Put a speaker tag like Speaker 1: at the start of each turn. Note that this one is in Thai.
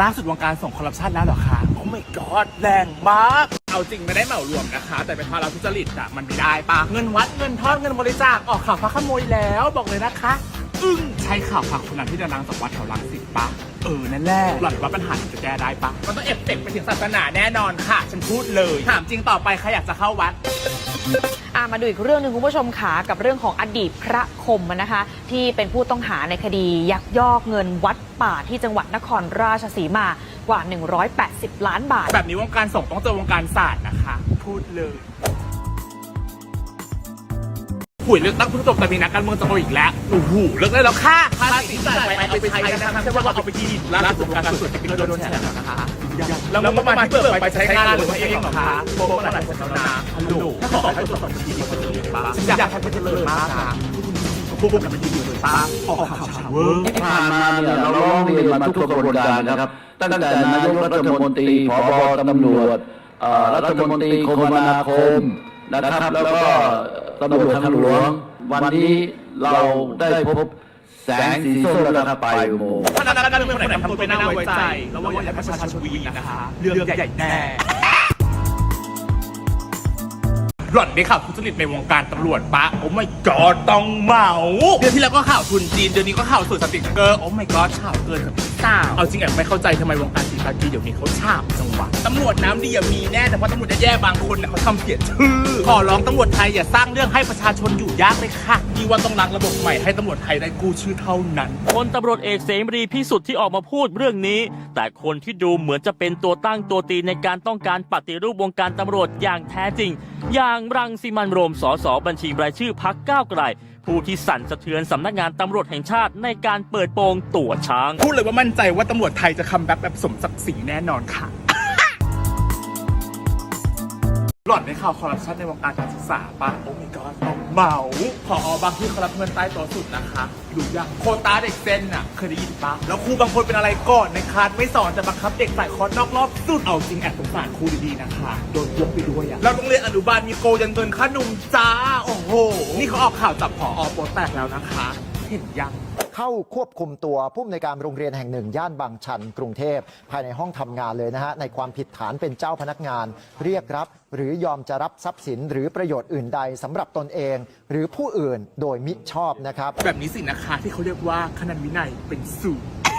Speaker 1: ล่าสุดวงการส่งคอร์รัปชันแล้วเหรอคะโอ้ my god แรงมาก เอาจริงไม่ได้เหมารวมนะคะ แต่เป็นภาระทุจริตอะมันไม่ได้ปะเงินวัดเงินทอดเงินบริจาคออกข่าวพระขโมยแล้วบอกเลยนะคะอึ้งใช้ข่าวพระคนนั้นที่เดินทางจากวัดแถวรังสิตปะเออนั่นแหละหล่อนว่าปัญหาจะแก้ได้ปะมันต้องเอฟเฟกต์ไปถึงศาสนาแน่นอนค่ะ ฉันพูดเลยถามจริงต่อไปใครอยากจะเข้าวัด
Speaker 2: อะมาดูอีกเรื่องหนึ่งคุณผู้ชมขากับเรื่องของอดีตพระคมนะคะ ที่เป็นผู้ต้องหาในคดียักยอกเงินวัดป่าที่จังหวัดนครราชสีมากว่า 180 ล้านบาท
Speaker 1: แบบนี้วงการส่งต้องเจอวงการศาสตร์นะคะ พูดเลยหุยเลือกตั้งเพิ่งจบแต่มีนักการเมืองจะเอาอีกแล้วโอ้โหเลิกได้แล้วค่ะภาษีที่จ่ายไปเอาไปใช้กันนะคะไม่ใช่ว่าเอาไปกินล่าสุดการสุดที่โดนแฉแล้วนะคะ แล้วงบประมาณที่เบิกไปใช้งานหรือว่าเองเหรอคะโป๊ะหลายคนแล้วนะฮัลโหลถ้าขอให้ตรวจสอบบัญชีคนอื่นบ้างฉันอยากให้เป็นเจริญมากนะพวกพวกมันยืนอยู่เลยป้าออกข่าวเช้าเวอร์
Speaker 3: ที่ผ่านมาเนี่ยเราร้องเรียนมาทุกกระบวนการนะครับ ตั้งแต่นายกรัฐมนตรีผบตำรวจรัฐมนตรีคมนาคมนะครับ แล้วก็ตำรวจทางหลวง วันนี้เราได้พบ แสงสีส้มแล้วนะดับไปอุโมงค์
Speaker 1: ถ้านักการเมืองคนไหนทำตัวเป็น่าไว้ใจแล้วว่าอยากให้ประชาชนวีนะคะ เรื่องใหญ่แน่ หล่อนได้ข่าวทุจริตในวงการตำรวจปะโอ้ my god ต้องเมาเดือนที่แล้วก็ข่าวทุนจีนเดือนนี้ก็ข่าวสื่อสติกเกอร์โอ้ my god ข่าวเกินกับพี่สาวเอาจริงแอบไม่เข้าใจทำไมวงการสีกากีเดี๋ยวนี้เขาฉาบจังหวะตำรวจน้ำดีอะมีแน่แต่ว่าตำรวจแย่ๆบางคนเนี่ยเขาทำเสียชื่อขอร้องตำรวจไทยอย่าสร้างเรื่องให้ประชาชนอยู่ยากเลยค่ะนี่ว่าต้องรักระบบใหม่ให้ตำรวจไทยได้กู้ชื่อเท่านั้น
Speaker 4: พลตำรวจเอกเสรีพิสุทธิ์ที่ออกมาพูดเรื่องนี้ แต่คนที่ดูเหมือนจะเป็นตัวตั้งตัวตีในการต้องการปฏิรูปวงการตำรวจอย่างแท้จริง อย่างรังสิมันโรมสสบัญชีรายชื่อพักก้าวไกล ผู้ที่สั่นสะเทือนสำนักงานตำรวจแห่งชาติในการเปิดโปงตัวช้าง
Speaker 1: พูดเลยว่ามั่นใจว่าตำรวจไทยจะคัมแบ็กแบบสมศักดิ์ศรีแน่นอนค่ะ หล่อนได้ข่าวคอร์รัปชันในวงการการศึกษาปะโอ้ my god ต้อง เหมาพออบางที่เขารับเงินใต้โต๊ะสุดนะคะดูยังโควตาเด็กเซนน่ะเคยได้ยินปะแล้วครูบางคนเป็นอะไรก่อนในคลาสไม่สอนแต่บังคับเด็กใส่คอร์สนอกรอบสุดเอาจริงแอบสงสารครูดีๆนะคะโดนยกไปด้วยอะเราต้องเรียนอนุบาลมีโกยันเงินค่านุ่มจ้าโอ้โหนี่เขาออกข่าวจับผอโปรแตกแล้วนะคะ เห็นยัง
Speaker 5: เข้าควบคุมตัวผู้อำนในการโรงเรียนแห่งหนึ่งย่านบางชันกรุงเทพภายในห้องทำงานเลยนะฮะในความผิดฐานเป็นเจ้าพนักงาน เรียกรับ หรือยอมจะรับทรัพย์สิน หรือประโยชน์อื่นใดสำหรับตนเอง หรือผู้อื่นโดยมิชอบนะครับ
Speaker 1: แบบนี้สินะคะที่เขาเรียกว่าคณนวินัยเป็นศูนย์